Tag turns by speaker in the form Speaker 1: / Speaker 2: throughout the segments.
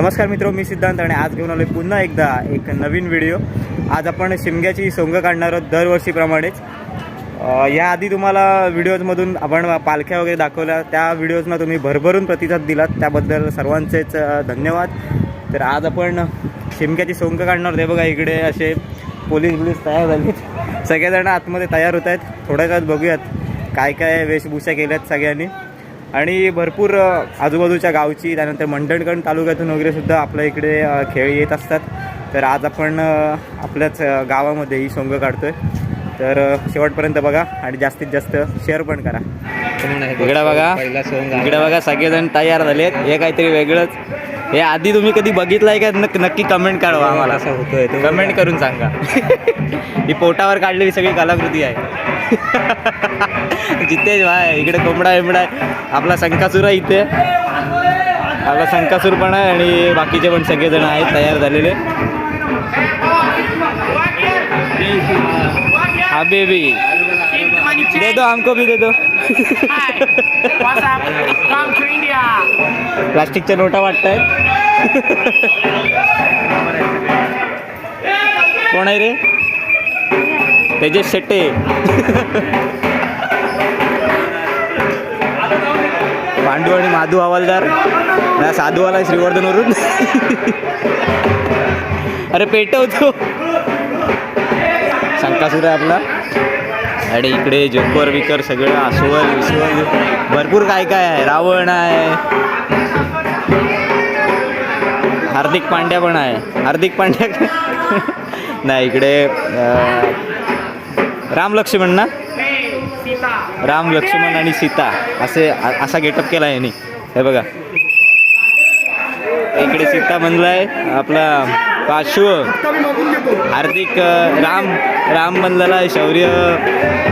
Speaker 1: नमस्कार मित्र मी सिद्धांत आणि आज घेऊन आलो पुन्हा एकदा एक नवीन व्हिडिओ. आज आपण शिमग्याची सोंग काढणार आहोत दरवर्षीप्रमाणेच. याआधी तुम्हाला व्हिडिओजमधून आपण पालख्या वगैरे दाखवल्या त्या व्हिडिओजना तुम्ही भरभरून प्रतिसाद दिलात. त्याबद्दल सर्वांचेच धन्यवाद. तर आज आपण शिमग्याची सोंग काढणार होते बघा इकडे असे पोलीस बिलीस तयार झाले सगळेजण आतमध्ये तयार होत आहेत. थोड्या बघूयात काय काय वेशभूषा केल्यात सगळ्यांनी. आणि भरपूर आजूबाजूच्या गावची त्यानंतर मंडणगड तालुक्यातून वगैरे सुद्धा आपल्या इकडे खेळ येत असतात. तर आज आपण आपल्याच गावामध्ये ही सोंग काढतोय. तर शेवटपर्यंत बघा आणि जास्तीत जास्त शेअर पण करा. इकडे बघा इकडे बघा सगळेजण तयार झालेत. हे काहीतरी वेगळंच. हे आधी तुम्ही कधी बघितलंय का? नक्की नक्की कमेंट कळवा आम्हाला.
Speaker 2: असं होतोय ते
Speaker 1: कमेंट करून सांगा. ही पोटावर काढलेली सगळी कलाकृती आहे. जितेश भाई इकडे कोंबडा बिंबडा आहे. आपला संकासूर आहे इथे. आपला संकासूर पण आहे आणि बाकीचे पण सगळेजण आहेत तयार झालेले. हा बेबी दे दो हमको भी दे दो. प्लास्टिकच्या नोटा वाटतायत. कोण आहे रे? त्याचे शेट्टे. पांडू आणि माधू हवालदार. ना साधू आला श्रीवर्धनवरून. अरे पेटवतो शंकासूर आहे आपला. आणि इकडे जोकर विकर सगळं आसवल विसवल. भरपूर काय काय आहे. रावण आहे. हार्दिक पांड्या पण आहे. हार्दिक पांड्या नाही इकडे राम लक्ष्मण ना? राम लक्ष्मण आणि सीता. असे असा गेटअप केला आहे यांनी. हे बघा. इकडे सीता बनलाय आपला पार्श्व हार्दिक राम राम म्हणलेला आहे शौर्य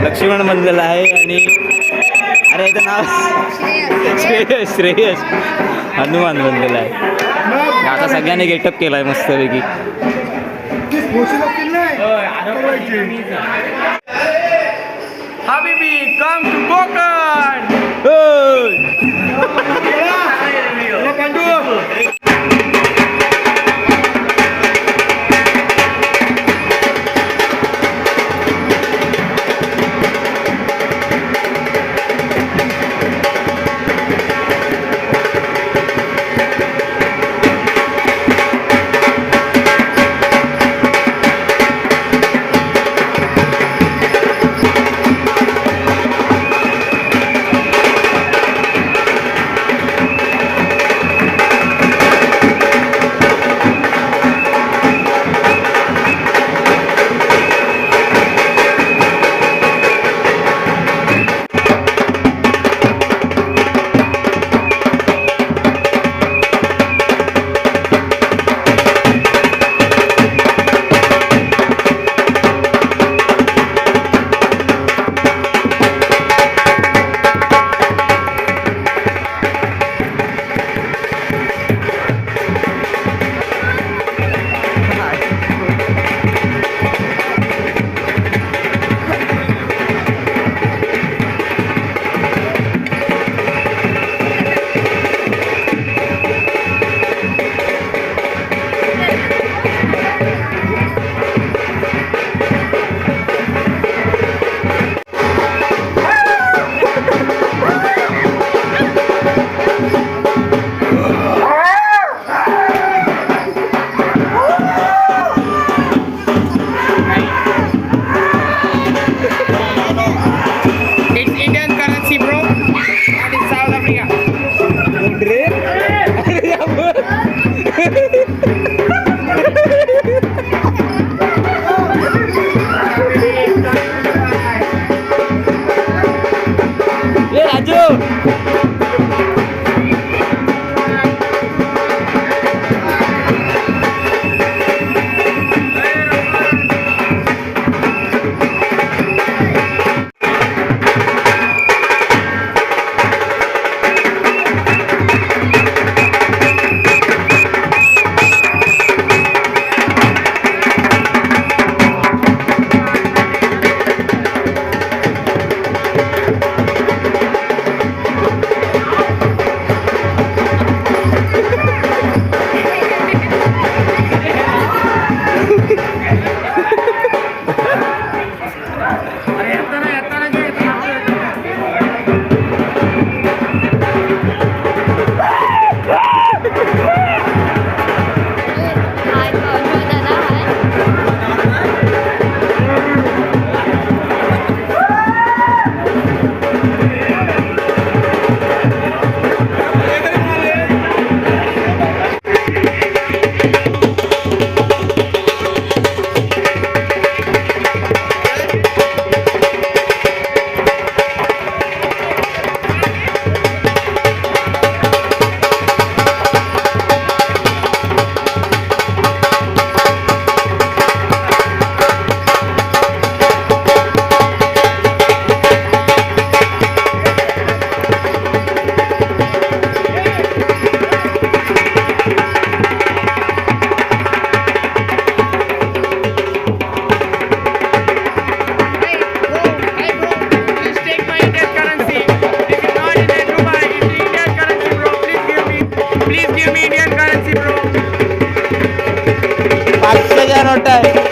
Speaker 1: लक्ष्मण म्हणलेला आहे आणि अरे याचं नाव श्रेयस. श्रेयस. हनुमान बनलेला आहे. आता सगळ्यांनी गेटअप केलाय मस्तपैकी.
Speaker 3: Habibi, come to Konkan.
Speaker 1: होय! Yeah. ನೋಡ್ತಾ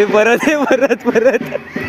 Speaker 1: हे परत हे परत परत.